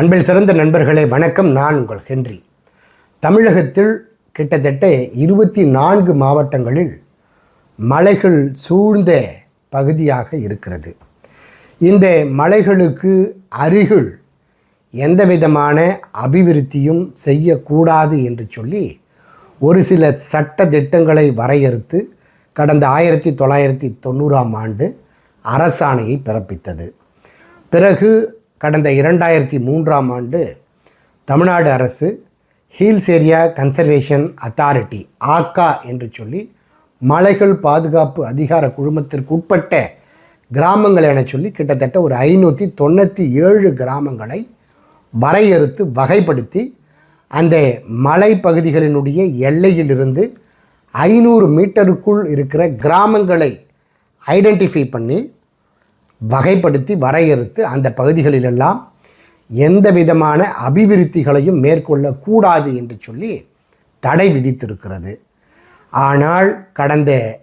அன்பில் சிறந்த நண்பர்களே வணக்கம். நான் உங்கள் ஹென்றி. தமிழகத்தில் கிட்டத்தட்ட இருபத்தி நான்கு மாவட்டங்களில் மலைகள் சூழ்ந்த பகுதியாக இருக்கிறது. இந்த மலைகளுக்கு அருகில் எந்த விதமான அபிவிருத்தியும் செய்யக்கூடாது என்று சொல்லி ஒரு சில சட்ட திட்டங்களை வரையறுத்து கடந்த ஆயிரத்தி தொள்ளாயிரத்தி தொண்ணூறாம் ஆண்டு அரசாணையை பிறப்பித்தது. பிறகு கடந்த இரண்டாயிரத்தி மூன்றாம் ஆண்டு தமிழ்நாடு அரசு ஹீல்ஸ் ஏரியா கன்சர்வேஷன் அத்தாரிட்டி ஆக்கா என்று சொல்லி மலைகள் பாதுகாப்பு அதிகார குழுமத்திற்கு உட்பட்ட கிராமங்கள் என சொல்லி கிட்டத்தட்ட ஒரு ஐநூற்றி தொண்ணூற்றி ஏழு கிராமங்களை வரையறுத்து வகைப்படுத்தி அந்த மலை பகுதிகளினுடைய எல்லையிலிருந்து ஐநூறு மீட்டருக்குள் இருக்கிற கிராமங்களை ஐடென்டிஃபை பண்ணி வகைப்படுத்தி வரையறுத்து அந்த பகுதிகளிலெல்லாம் எந்த விதமான அபிவிருத்திகளையும் மேற்கொள்ளக்கூடாது என்று சொல்லி தடை விதித்திருக்கிறது. ஆனால் கடந்த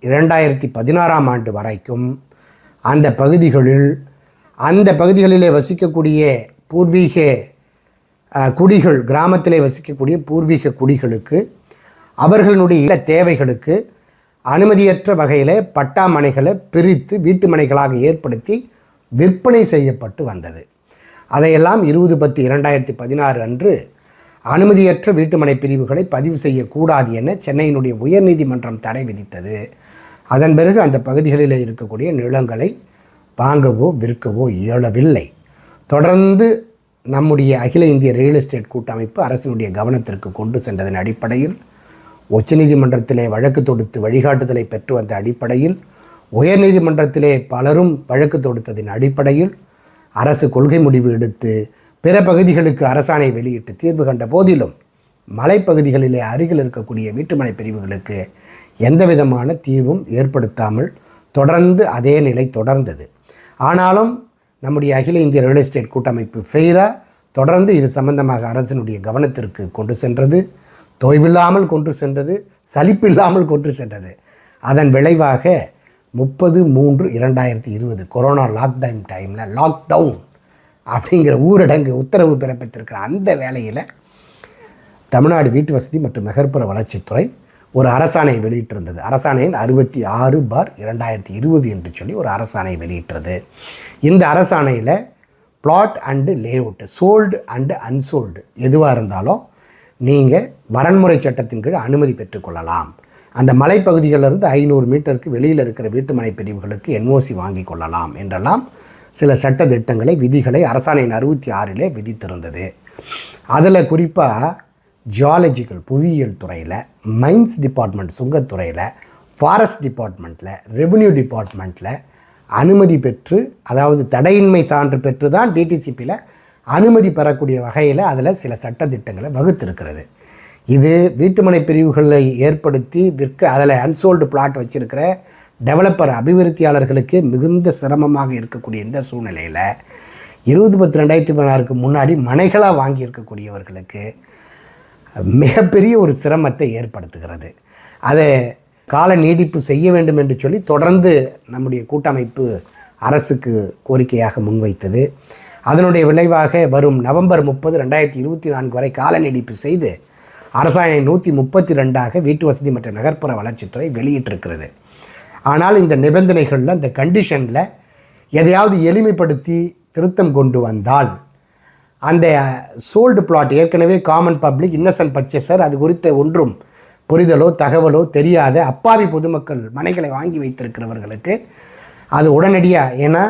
இரண்டாயிரத்தி பதினாறாம் ஆண்டு வரைக்கும் அந்த பகுதிகளில் அந்த பகுதிகளிலே வசிக்கக்கூடிய பூர்வீக குடிகள் கிராமத்திலே வசிக்கக்கூடிய பூர்வீக குடிகளுக்கு அவர்களுடைய தேவைகளுக்கு அனுமதியற்ற வகையில் பட்டா மனைகளை பிரித்து வீட்டு மனைகளாக ஏற்படுத்தி விற்பனை செய்யப்பட்டு வந்தது. அதையெல்லாம் இருபது பத்து இரண்டாயிரத்தி பதினாறு அன்று அனுமதியற்ற வீட்டுமனை பிரிவுகளை பதிவு செய்யக்கூடாது என சென்னையினுடைய உயர்நீதிமன்றம் தடை விதித்தது. அதன் பிறகு அந்த பகுதிகளில் இருக்கக்கூடிய நிலங்களை வாங்கவோ விற்கவோ இயலவில்லை. தொடர்ந்து நம்முடைய அகில இந்திய ரியல் எஸ்டேட் கூட்டமைப்பு அரசினுடைய கவனத்திற்கு கொண்டு சென்றதன் அடிப்படையில் உச்சநீதிமன்றத்திலே வழக்கு தொடுத்து வழிகாட்டுதலை பெற்று வந்த அடிப்படையில் உயர்நீதிமன்றத்திலே பலரும் வழக்கு தொடுத்ததின் அடிப்படையில் அரசு கொள்கை முடிவு எடுத்து பிற பகுதிகளுக்கு அரசாணை வெளியிட்டு தீர்வு கண்ட போதிலும் மலைப்பகுதிகளிலே அருகில் இருக்கக்கூடிய வீட்டுமனை பிரிவுகளுக்கு எந்த விதமான தீர்வும் ஏற்படுத்தாமல் தொடர்ந்து அதே நிலை தொடர்ந்தது. ஆனாலும் நம்முடைய அகில இந்திய ரியல் எஸ்டேட் கூட்டமைப்பு ஃபெய்ரா தொடர்ந்து இது சம்பந்தமாக அரசினுடைய கவனத்திற்கு கொண்டு சென்றது. தொய்வில்லாமல் கொன்று சென்றது சலிப்பில்லாமல் கொன்று சென்றது. அதன் விளைவாக முப்பது மூன்று இரண்டாயிரத்தி இருபது கொரோனா லாக்டவுன் டைமில் லாக்டவுன் அப்படிங்கிற ஊரடங்கு உத்தரவு பிறப்பித்திருக்கிற அந்த வேலையில் தமிழ்நாடு வீட்டு வசதி மற்றும் நகர்ப்புற வளர்ச்சித்துறை ஒரு அரசாணை வெளியிட்டிருந்தது. அரசாணையின் அறுபத்தி ஆறு பார் இரண்டாயிரத்தி இருபது என்று சொல்லி ஒரு அரசாணை வெளியிட்டது. இந்த அரசாணையில் plot and layout sold and unsold எதுவாக இருந்தாலும் நீங்கள் வரன்முறை சட்டத்தின் கீழ் அனுமதி பெற்றுக்கொள்ளலாம் அந்த மலைப்பகுதிகளிலிருந்து ஐநூறு மீட்டருக்கு வெளியில் இருக்கிற வீட்டுமனை பிரிவுகளுக்கு என்ஓசி வாங்கி கொள்ளலாம் என்றெல்லாம் சில சட்ட திட்டங்களை விதிகளை அரசாணையின் அறுபத்தி ஆறிலே விதித்திருந்தது. அதில் குறிப்பாக ஜியாலஜிக்கல் புவியியல் துறையில் மைன்ஸ் டிபார்ட்மெண்ட் சுங்கத்துறையில் ஃபாரஸ்ட் டிபார்ட்மெண்ட்டில் ரெவன்யூ டிபார்ட்மெண்ட்டில் அனுமதி பெற்று அதாவது தடையின்மை சான்று பெற்று தான் டிடிசிபியில் அனுமதி பெறக்கூடிய வகையில் அதில் சில சட்டத்திட்டங்களை வகுத்திருக்கிறது. இது வீட்டுமனை பிரிவுகளை ஏற்படுத்தி விற்க அதில் அன்சோல்டு பிளாட் வச்சுருக்கிற டெவலப்பர் அபிவிருத்தியாளர்களுக்கு மிகுந்த சிரமமாக இருக்கக்கூடிய இந்த சூழ்நிலையில் இருபது பத்து ரெண்டாயிரத்தி பதினாறுக்கு முன்னாடி மனைகளாக வாங்கி இருக்கக்கூடியவர்களுக்கு மிகப்பெரிய ஒரு சிரமத்தை ஏற்படுத்துகிறது. அதை கால நீடிப்பு செய்ய வேண்டும் என்று சொல்லி தொடர்ந்து நம்முடைய கூட்டமைப்பு அரசுக்கு கோரிக்கையாக முன்வைத்தது. அதனுடைய விளைவாக வரும் நவம்பர் முப்பது ரெண்டாயிரத்தி இருபத்தி நான்கு வரை கால நீடிப்பு செய்து அரசாணை நூற்றி முப்பத்தி ரெண்டாக வீட்டு வசதி மற்றும் நகர்ப்புற வளர்ச்சித்துறை வெளியிட்டிருக்கிறது. ஆனால் இந்த நிபந்தனைகளில் இந்த கண்டிஷனில் எதையாவது எளிமைப்படுத்தி திருத்தம் கொண்டு வந்தால் அந்த சோல்டு பிளாட் ஏற்கனவே காமன் பப்ளிக் இன்னசென்ட் பர்ச்சேசர் அது குறித்த ஒன்றும் புரிதலோ தகவலோ தெரியாத அப்பாவி பொதுமக்கள் மனைகளை வாங்கி வைத்திருக்கிறவர்களுக்கு அது உடனடியாக ஏன்னா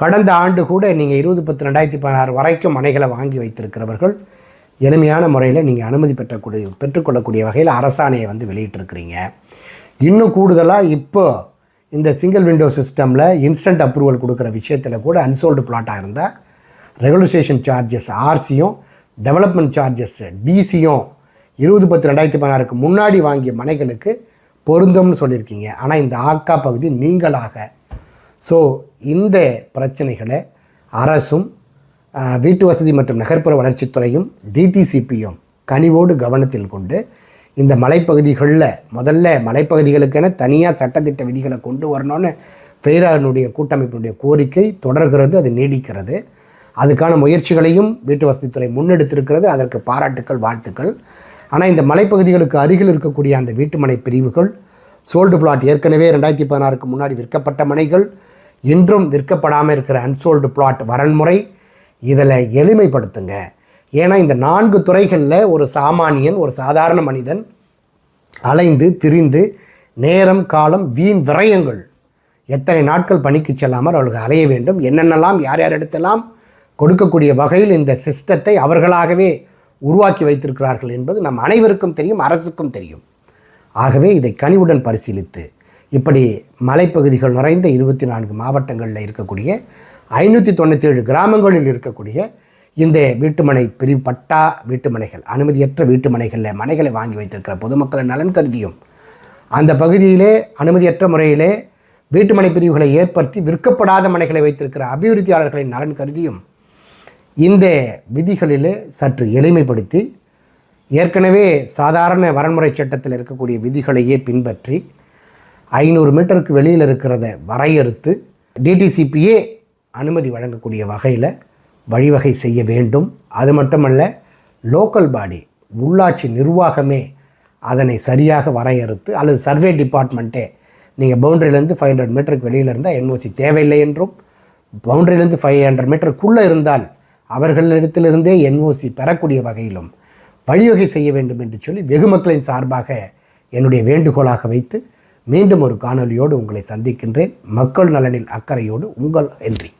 கடந்த ஆண்டு கூட நீங்கள் இருபது பத்து ரெண்டாயிரத்தி பதினாறு வரைக்கும் மனைகளை வாங்கி வைத்திருக்கிறவர்கள் எளிமையான முறையில் நீங்கள் அனுமதி பெற்றக்கூடிய பெற்றுக்கொள்ளக்கூடிய வகையில் அரசாணையை வந்து வெளியிட்டிருக்கிறீங்க. இன்னும் கூடுதலாக இப்போ இந்த சிங்கிள் விண்டோ சிஸ்டமில் இன்ஸ்டன்ட் அப்ரூவல் கொடுக்குற விஷயத்தில் கூட அன்சோல்டு பிளாட்டாக இருந்தால் ரெகுலரைசேஷன் சார்ஜஸ் ஆர்சியும் டெவலப்மெண்ட் சார்ஜஸ் டிசியும் இருபது பத்து ரெண்டாயிரத்தி பதினாறுக்கு முன்னாடி வாங்கிய மனைகளுக்கு பொருந்தும்னு சொல்லியிருக்கீங்க. ஆனால் இந்த ஆக்கா பகுதி நீங்களாக ஸோ இந்த பிரச்சனைகளை அரசும் வீட்டு வசதி மற்றும் நகர்ப்புற வளர்ச்சித்துறையும் டிடிசிபியும் கனிவோடு கவனத்தில் கொண்டு இந்த மலைப்பகுதிகளில் முதல்ல மலைப்பகுதிகளுக்கென தனியாக சட்டத்திட்ட விதிகளை கொண்டு வரணும்னு பெயரானுடைய கூட்டமைப்பினுடைய கோரிக்கை தொடர்கிறது அது நீடிக்கிறது. அதுக்கான முயற்சிகளையும் வீட்டு வசதித்துறை முன்னெடுத்திருக்கிறது அதற்கு பாராட்டுக்கள் வாழ்த்துக்கள். ஆனால் இந்த மலைப்பகுதிகளுக்கு அருகில் இருக்கக்கூடிய அந்த வீட்டுமனை பிரிவுகள் சோல்டு பிளாட் ஏற்கனவே ரெண்டாயிரத்தி பதினாறுக்கு முன்னாடி விற்கப்பட்ட மனைகள் இன்றும் விற்கப்படாமல் இருக்கிற அன்சோல்டு பிளாட் வரன்முறை இதில் எளிமைப்படுத்துங்க. ஏன்னா இந்த நான்கு துறைகளில் ஒரு சாமானியன் ஒரு சாதாரண மனிதன் அலைந்து திரிந்து நேரம் காலம் வீண் விரயங்கள் எத்தனை நாட்கள் பணிக்கு செல்லாமல் அவர்களுக்கு அலைய வேண்டும் என்னென்னலாம் யார் யார் இடத்தெல்லாம் கொடுக்கக்கூடிய வகையில் இந்த சிஸ்டத்தை அவர்களாகவே உருவாக்கி வைத்திருக்கிறார்கள் என்பது நம் அனைவருக்கும் தெரியும் அரசுக்கும் தெரியும். ஆகவே இதை கனிவுடன் பரிசீலித்து இப்படி மலைப்பகுதிகள் நிறைந்த இருபத்தி நான்கு மாவட்டங்களில் இருக்கக்கூடிய ஐநூற்றி தொண்ணூற்றேழு கிராமங்களில் இருக்கக்கூடிய இந்த வீட்டுமனை பிரி பட்டா வீட்டுமனைகள் அனுமதியற்ற வீட்டுமனைகளில் மனைகளை வாங்கி வைத்திருக்கிற பொதுமக்களின் நலன் கருதியும் அந்த பகுதியிலே அனுமதியற்ற முறையிலே வீட்டுமனை பிரிவுகளை ஏற்படுத்தி விற்கப்படாத மனைகளை வைத்திருக்கிற அபிவிருத்தியாளர்களின் நலன் கருதியும் இந்த விதிகளிலே சற்று எளிமைப்படுத்தி ஏற்கனவே சாதாரண வரன்முறை சட்டத்தில் இருக்கக்கூடிய விதிகளையே பின்பற்றி ஐநூறு மீட்டருக்கு வெளியில் இருக்கிறத வரையறுத்து டிடிசிபியே அனுமதி வழங்கக்கூடிய வகையில் வழிவகை செய்ய வேண்டும். அது மட்டுமல்ல லோக்கல் பாடி உள்ளாட்சி நிர்வாகமே அதனை சரியாக வரையறுத்து அல்லது சர்வே டிபார்ட்மெண்ட்டே நீங்கள் பவுண்டரியிலேருந்து ஃபைவ் ஹண்ட்ரட் மீட்டருக்கு வெளியில் இருந்தால் என்ஓசி தேவையில்லை என்றும் பவுண்டரியிலேருந்து ஃபைவ் ஹண்ட்ரட் மீட்டருக்குள்ளே இருந்தால் அவர்களிடத்திலிருந்தே என்ஓசி பெறக்கூடிய வகையிலும் வழிவகை செய்ய வேண்டும் என்று சொல்லி வெகு மக்களின் சார்பாக என்னுடைய வேண்டுகோளாக வைத்து மீண்டும் ஒரு காணொலியோடு உங்களை சந்திக்கின்றேன். மக்கள் நலனில் அக்கறையோடு உங்கள் என்றி.